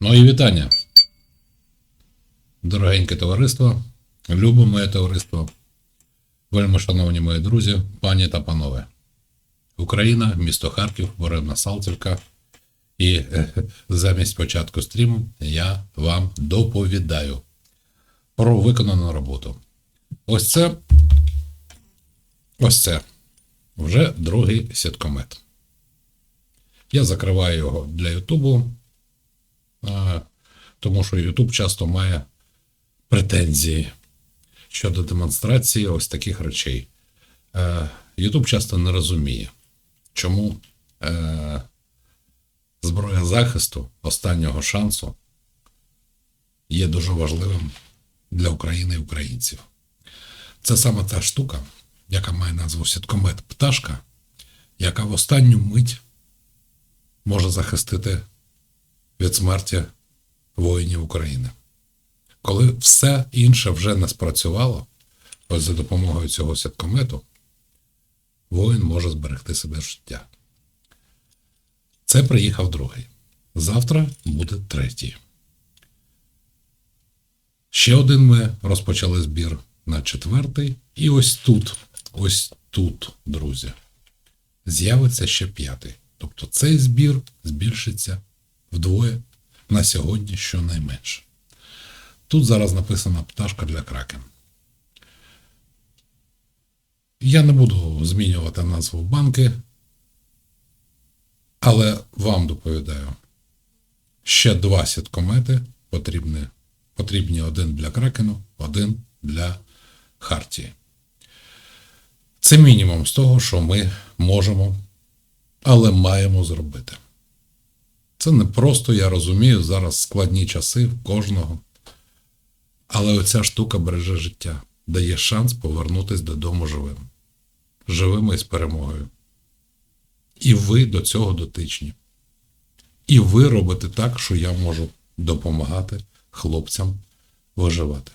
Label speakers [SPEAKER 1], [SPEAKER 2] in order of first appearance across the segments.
[SPEAKER 1] Ну вітання. Дорогеньке товариство, любе моє товариство, вельми шановні мої друзі, пані та панове. Україна, місто Харків, Боревна Салтівка. І е, замість початку стріму я вам доповідаю про виконану роботу. Ось це. Ось це. Вже другий сіткомет. Я закриваю його для Ютубу, тому що Ютуб часто має претензії щодо демонстрації ось таких речей. Е, Ютуб часто не розуміє, чому е, зброя захисту останнього шансу є дуже важливим для України і українців. Це саме та штука, яка має назву сіткомет пташка, яка в останню мить може захистити від смерті воїнів України. Коли все інше вже не спрацювало, ось за допомогою цього сіткомету, воїн може зберегти себе життя. Це приїхав другий. Завтра буде третій. Ще один ми розпочали збір на четвертий. І ось тут, ось тут, друзі, з'явиться ще п'ятий. Тобто цей збір збільшиться вдвоє на сьогодні щонайменше. Тут зараз написана пташка для кракен. Я не буду змінювати назву банки, але вам доповідаю. Ще два сіткомети потрібні, потрібні один для кракену, один для Хартії. Це мінімум з того, що ми можемо, але маємо зробити. Це не просто, я розумію, зараз складні часи в кожного. Але оця штука береже життя, дає шанс повернутися додому живим. Живими і з перемогою. І ви до цього дотичні. І ви робите так, що я можу допомагати хлопцям виживати.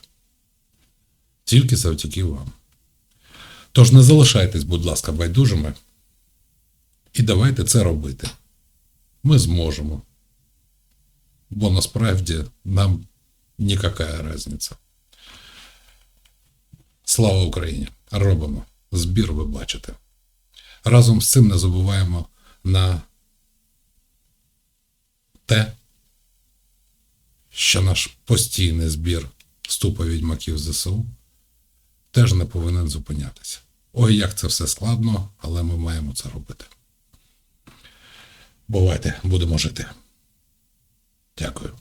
[SPEAKER 1] Тільки завдяки вам. Тож не залишайтесь, будь ласка, байдужими. І давайте це робити. Ми зможемо. Бо насправді нам ніяка різниця. Слава Україні! Робимо. Збір ви бачите. Разом з цим не забуваємо на те, що наш постійний збір вступа відьмаків ЗСУ теж не повинен зупинятися. Ой, як це все складно, але ми маємо це робити. Бувайте, будемо жити. Дякую.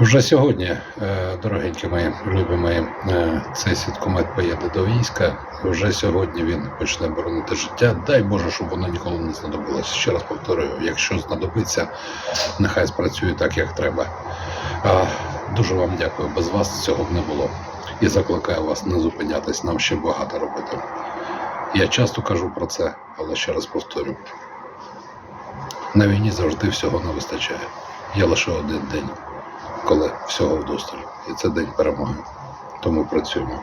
[SPEAKER 1] Вже сьогодні, е, дорогенькі мої, любі мої, е, цей сіткомет поїде до війська. Вже сьогодні він почне боронити життя. Дай Боже, щоб воно ніколи не знадобилося. Ще раз повторюю, якщо знадобиться, нехай спрацює так, як треба. Дуже вам дякую. Без вас цього б не було. І закликаю вас не зупинятись, нам ще багато робити. Я часто кажу про це, але ще раз повторю. На війні завжди всього не вистачає. Є лише один день, коли всього вдосталь. І це день перемоги. Тому працюємо.